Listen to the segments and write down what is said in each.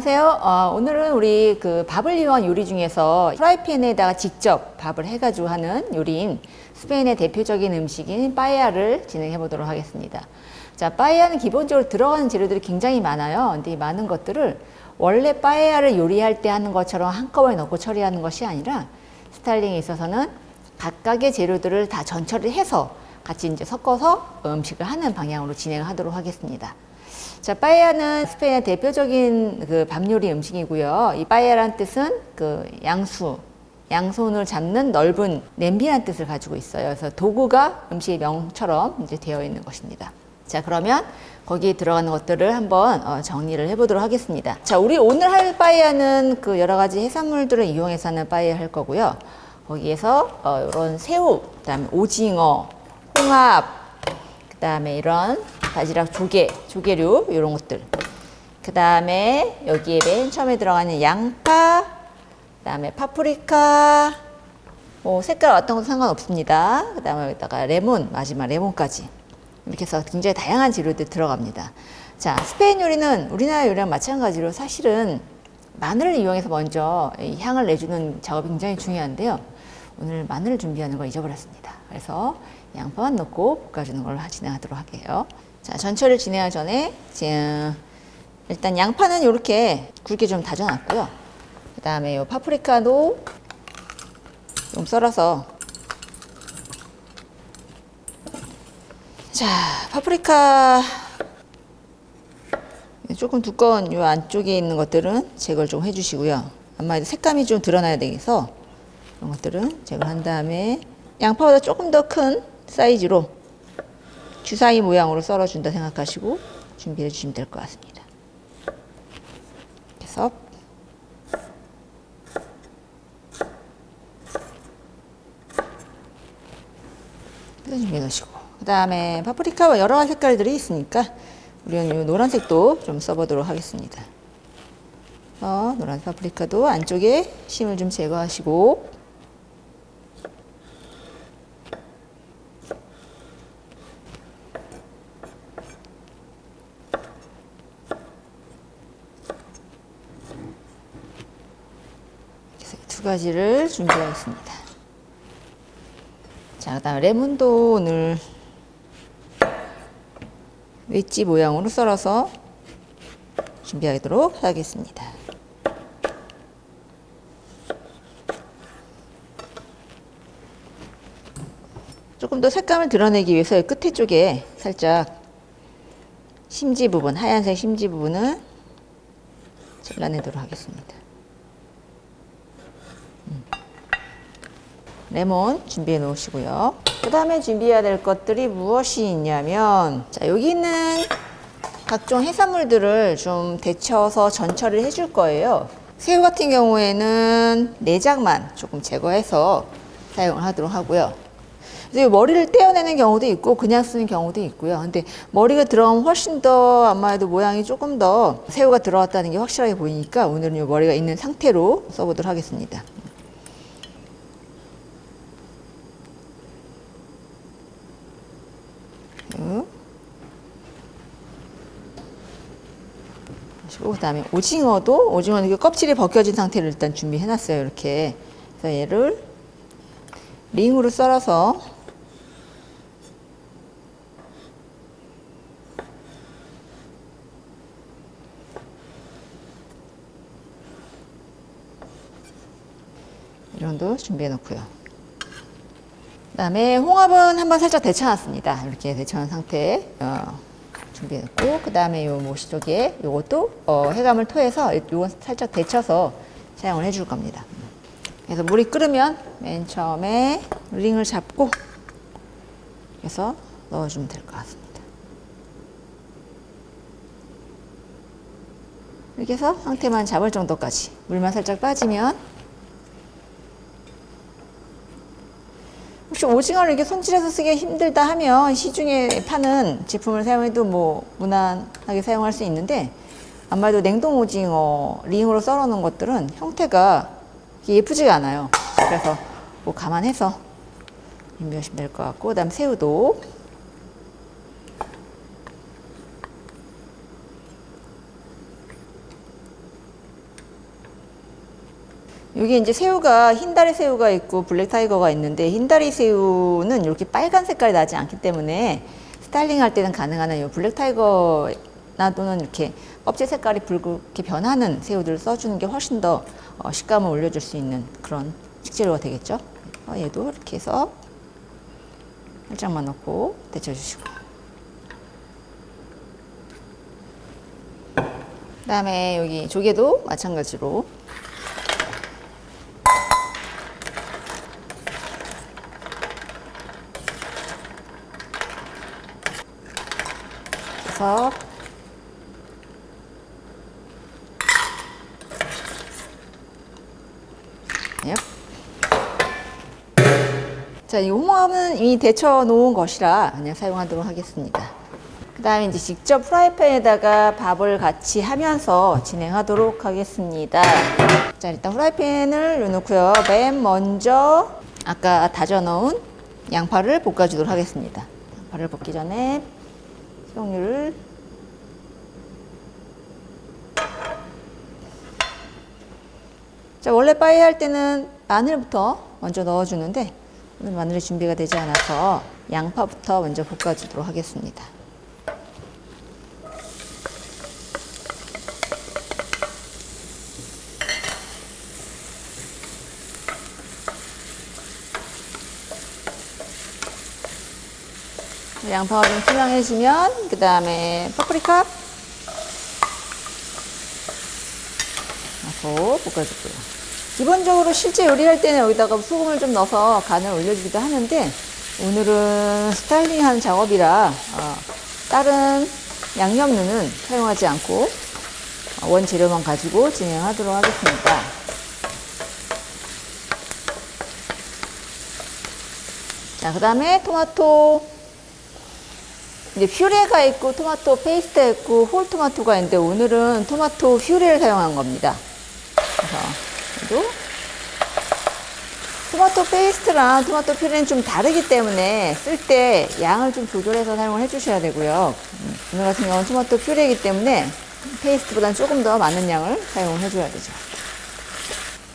안녕하세요. 어, 오늘은 우리 그 밥을 이용한 요리 중에서 프라이팬에다가 직접 밥을 해가지고 하는 요리인 스페인의 대표적인 음식인 빠에야를 진행해 보도록 하겠습니다. 자, 빠에야는 기본적으로 들어가는 재료들이 굉장히 많아요. 근데 이 많은 것들을 원래 빠에야를 요리할 때 하는 것처럼 한꺼번에 넣고 처리하는 것이 아니라 스타일링에 있어서는 각각의 재료들을 다 전처리 해서 같이 이제 섞어서 음식을 하는 방향으로 진행하도록 하겠습니다. 자, 빠에야는 스페인의 대표적인 그 밥 요리 음식이고요. 이 빠에야란 뜻은 그 양수, 양손을 잡는 넓은 냄비란 뜻을 가지고 있어요. 그래서 도구가 음식의 명처럼 이제 되어 있는 것입니다. 자, 그러면 거기에 들어가는 것들을 한번 어, 정리를 해보도록 하겠습니다. 자, 우리 오늘 할 빠에야는 그 여러 가지 해산물들을 이용해서 하는 빠에야 할 거고요. 거기에서 어, 이런 새우, 그다음에 오징어, 홍합, 그다음에 이런 바지락 조개, 조개류 이런 것들. 그 다음에 여기에 맨 처음에 들어가는 양파, 그 다음에 파프리카, 뭐 색깔 어떤 것도 상관없습니다. 그 다음에 여기다가 레몬, 마지막 레몬까지 이렇게 해서 굉장히 다양한 재료들이 들어갑니다. 자, 스페인 요리는 우리나라 요리랑 마찬가지로 사실은 마늘을 이용해서 먼저 이 향을 내주는 작업이 굉장히 중요한데요. 오늘 마늘을 준비하는 걸 잊어버렸습니다. 그래서 양파만 넣고 볶아주는 걸로 진행하도록 할게요. 자, 전처를 진행하기 전에 지금 일단 양파는 이렇게 굵게 좀 다져놨고요. 그 다음에 요 파프리카도 좀 썰어서 자, 파프리카 조금 두꺼운 요 안쪽에 있는 것들은 제거를 좀 해주시고요. 아마 색감이 좀 드러나야 되겠어. 이런 것들은 제거한 다음에 양파보다 조금 더 큰 사이즈로 주사위 모양으로 썰어준다 생각하시고 준비해 주시면 될 것 같습니다. 그래서 준비해 놓으시고 그 다음에 파프리카와 여러 색깔들이 있으니까 우리는 이 노란색도 좀 써보도록 하겠습니다. 어, 노란 파프리카도 안쪽에 심을 좀 제거하시고 두 가지를 준비하겠습니다. 자, 그 다음 레몬도 오늘 웨지 모양으로 썰어서 준비하도록 하겠습니다. 조금 더 색감을 드러내기 위해서 끝에 쪽에 살짝 심지 부분, 하얀색 심지 부분을 잘라내도록 하겠습니다. 레몬 준비해 놓으시고요. 그 다음에 준비해야 될 것들이 무엇이 있냐면, 자, 여기 있는 각종 해산물들을 좀 데쳐서 전처리를 해줄 거예요. 새우 같은 경우에는 내장만 조금 제거해서 사용을 하도록 하고요. 그래서 머리를 떼어내는 경우도 있고 그냥 쓰는 경우도 있고요. 근데 머리가 들어가면 훨씬 더 아마도 모양이 조금 더 새우가 들어갔다는 게 확실하게 보이니까 오늘은 이 머리가 있는 상태로 써보도록 하겠습니다. 그 다음에 오징어도 오징어는 껍질이 벗겨진 상태를 일단 준비해 놨어요. 이렇게. 그래서 얘를 링으로 썰어서 이 정도 준비해 놓고요. 그 다음에 홍합은 한번 살짝 데쳐놨습니다. 이렇게 데쳐놓은 상태 어, 준비했고 그 다음에 요 모시 쪽에 요것도 어, 해감을 토해서 요건 살짝 데쳐서 사용을 해줄 겁니다. 그래서 물이 끓으면 맨 처음에 링을 잡고 그래서 넣어주면 될 것 같습니다. 이렇게 해서 상태만 잡을 정도까지 물만 살짝 빠지면 혹시 오징어를 이렇게 손질해서 쓰기 힘들다 하면 시중에 파는 제품을 사용해도 뭐 무난하게 사용할 수 있는데 아마도 냉동 오징어 링으로 썰어 놓은 것들은 형태가 예쁘지가 않아요. 그래서 뭐 감안해서 준비하시면 될 것 같고 그다음 새우도 여기 이제 새우가 흰다리 새우가 있고 블랙 타이거가 있는데 흰다리 새우는 이렇게 빨간 색깔이 나지 않기 때문에 스타일링 할 때는 가능한 이 블랙 타이거나 또는 이렇게 껍질 색깔이 붉게 변하는 새우들을 써주는 게 훨씬 더 어, 식감을 올려줄 수 있는 그런 식재료가 되겠죠. 어, 얘도 이렇게 해서 살짝만 넣고 데쳐주시고 그 다음에 여기 조개도 마찬가지로 그래서 예. 자, 이 홍합은 이미 데쳐 놓은 것이라 그냥 사용하도록 하겠습니다. 그 다음에 이제 직접 프라이팬에다가 밥을 같이 하면서 진행하도록 하겠습니다. 자, 일단 프라이팬을 넣고요. 맨 먼저 아까 다져 놓은 양파를 볶아주도록 하겠습니다. 양파를 볶기 전에 식용유를 자, 원래 빠이 할 때는 마늘부터 먼저 넣어주는데 오늘 마늘이 준비가 되지 않아서 양파부터 먼저 볶아주도록 하겠습니다. 양파가 좀 투명해지면 그 다음에 파프리카 넣고 볶아주고요. 기본적으로 실제 요리할 때는 여기다가 소금을 좀 넣어서 간을 올려주기도 하는데 오늘은 스타일링하는 작업이라 어, 다른 양념류는 사용하지 않고 어, 원재료만 가지고 진행하도록 하겠습니다. 자, 그 다음에 토마토 이제 퓨레가 있고 토마토 페이스트가 있고 홀 토마토가 있는데 오늘은 토마토 퓨레를 사용한 겁니다. 그래서 또 토마토 페이스트랑 토마토 퓨레는 좀 다르기 때문에 쓸 때 양을 좀 조절해서 사용을 해주셔야 되고요. 음, 오늘 같은 경우는 토마토 퓨레이기 때문에 페이스트보다는 조금 더 많은 양을 사용을 해줘야 되죠.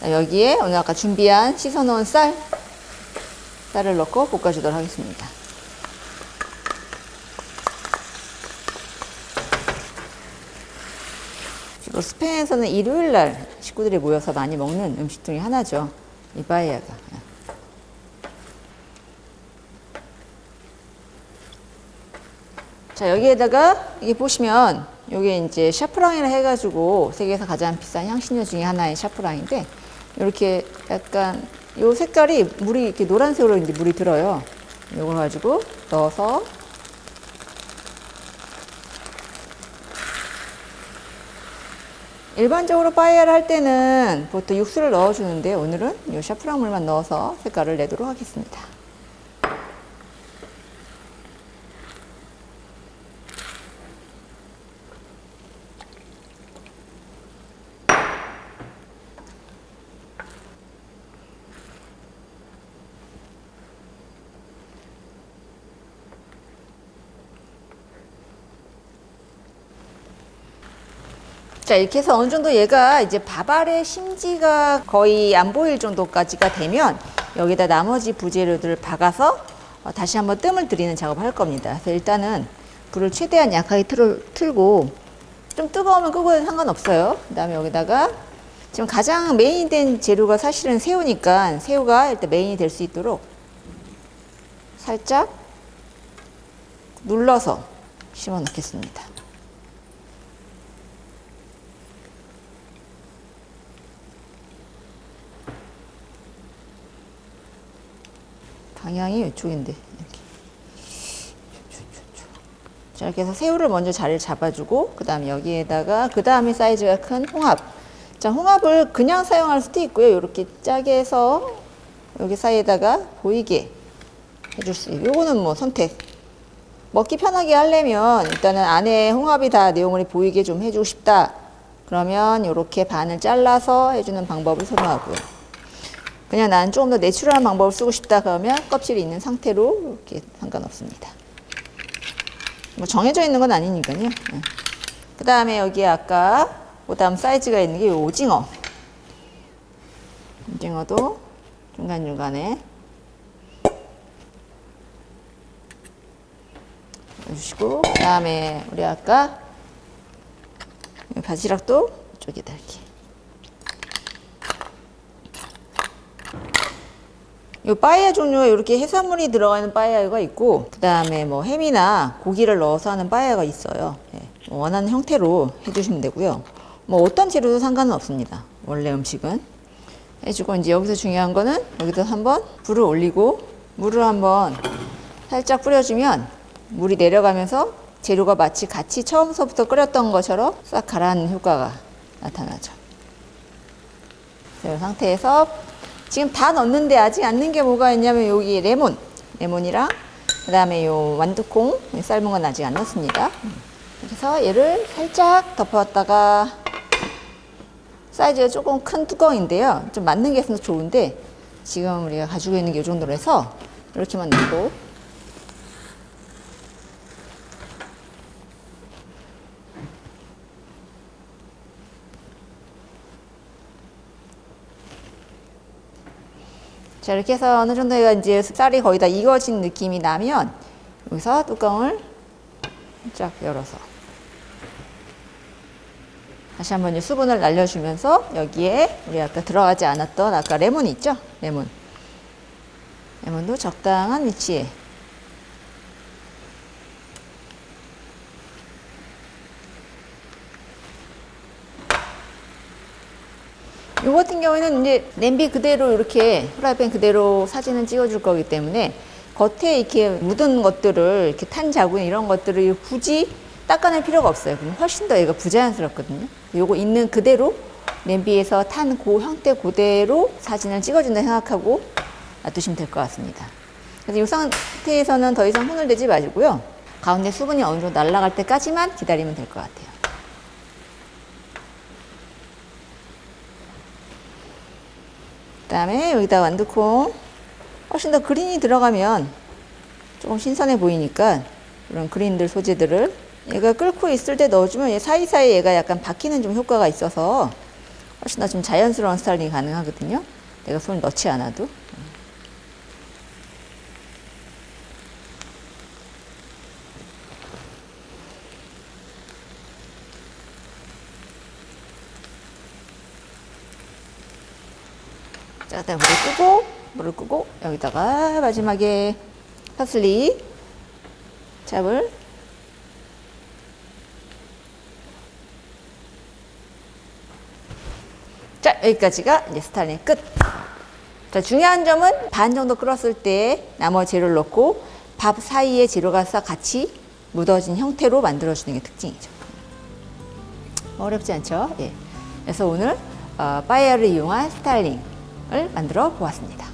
자, 여기에 오늘 아까 준비한 씻어놓은 쌀, 쌀을 넣고 볶아주도록 하겠습니다. 주로 스페인에서는 일요일 날 식구들이 모여서 많이 먹는 음식 중에 하나죠. 이 바이야가. 자, 여기에다가 이게 보시면 이게 이제 샤프랑이라 해가지고 세계에서 가장 비싼 향신료 중에 하나인 샤프랑인데 이렇게 약간 요 색깔이 물이 이렇게 노란색으로 이제 물이 들어요. 이걸 가지고 넣어서 일반적으로 빠에야를 할 때는 보통 육수를 넣어주는데 오늘은 이 샤프랑물만 넣어서 색깔을 내도록 하겠습니다. 자, 이렇게 해서 어느 정도 얘가 이제 밥알의 심지가 거의 안 보일 정도까지가 되면 여기다 나머지 부재료들을 박아서 어, 다시 한번 뜸을 들이는 작업을 할 겁니다. 그래서 일단은 불을 최대한 약하게 틀, 틀고 좀 뜨거우면 끄고 상관없어요. 그 다음에 여기다가 지금 가장 메인이 된 재료가 사실은 새우니까 새우가 일단 메인이 될 수 있도록 살짝 눌러서 심어 놓겠습니다. 방향이 이쪽인데 이렇게. 자 이렇게 해서 새우를 먼저 자리를 잡아주고 그 다음에 여기에다가 그 다음에 사이즈가 큰 홍합. 자 홍합을 그냥 사용할 수도 있고요. 이렇게 짜게 해서 여기 사이에다가 보이게 해줄 수 있고 요거는 뭐 선택. 먹기 편하게 하려면 일단은 안에 홍합이 다 내용물이 보이게 좀 해주고 싶다. 그러면 이렇게 반을 잘라서 해주는 방법을 선호하고요 그냥 난 조금 더 내추럴한 방법을 쓰고 싶다 그러면 껍질이 있는 상태로 이렇게 상관없습니다. 뭐 정해져 있는 건 아니니까요. 그 다음에 여기에 아까 그 다음 사이즈가 있는 게 오징어. 오징어도 중간중간에 넣어주시고 그 다음에 우리 아까 이 바지락도 이쪽에다 이렇게 이 빠에야 종류가 이렇게 해산물이 들어가 있는 빠에야가 있고 그 다음에 뭐 햄이나 고기를 넣어서 하는 빠에야가 있어요. 예, 뭐 원하는 형태로 해주시면 되고요. 뭐 어떤 재료도 상관은 없습니다. 원래 음식은. 해주고 이제 여기서 중요한 거는 여기다 한번 불을 올리고 물을 한번 살짝 뿌려주면 물이 내려가면서 재료가 마치 같이 처음서부터 끓였던 것처럼 싹 가라앉는 효과가 나타나죠. 이 상태에서 지금 다 넣었는데 아직 안 넣은 게 뭐가 있냐면 여기 레몬, 레몬이랑 그 다음에 요 완두콩 삶은 건 아직 안 넣습니다. 그래서 얘를 살짝 덮었다가 사이즈가 조금 큰 뚜껑인데요. 좀 맞는 게 있어서 좋은데 지금 우리가 가지고 있는 게 이 정도로 해서 이렇게만 넣고 자 이렇게 해서 어느 정도 이제 쌀이 거의 다 익어진 느낌이 나면 여기서 뚜껑을 쫙 열어서 다시 한번 수분을 날려주면서 여기에 우리 아까 들어가지 않았던 아까 레몬 있죠? 레몬. 레몬도 적당한 위치에 요 같은 경우에는 이제 냄비 그대로 이렇게 프라이팬 그대로 사진을 찍어줄 거기 때문에 겉에 이렇게 묻은 것들을 이렇게 탄 자국 이런 것들을 굳이 닦아낼 필요가 없어요. 그럼 훨씬 더 얘가 부자연스럽거든요. 요거 있는 그대로 냄비에서 탄그 형태 그대로 사진을 찍어준다 생각하고 놔두시면 될 것 같습니다. 그래서 이 상태에서는 더 이상 손을 대지 마시고요. 가운데 수분이 어느 정도 날아갈 때까지만 기다리면 될 것 같아요. 다음에 여기다 완두콩 훨씬 더 그린이 들어가면 조금 신선해 보이니까 이런 그린들 소재들을 얘가 끓고 있을 때 넣어주면 얘 사이사이 얘가 약간 박히는 좀 효과가 있어서 훨씬 더 좀 자연스러운 스타일링이 가능하거든요. 내가 손을 넣지 않아도. 자, 그다음 물을 끄고 물을 끄고 여기다가 마지막에 파슬리 찹을 자 여기까지가 이제 스타일링 끝. 자 중요한 점은 반 정도 끓었을 때 나머지 재료를 넣고 밥 사이에 재료가 싹 같이 묻어진 형태로 만들어주는 게 특징이죠. 어렵지 않죠? 예. 그래서 오늘 어, 파이어를 이용한 스타일링을 만들어 보았습니다.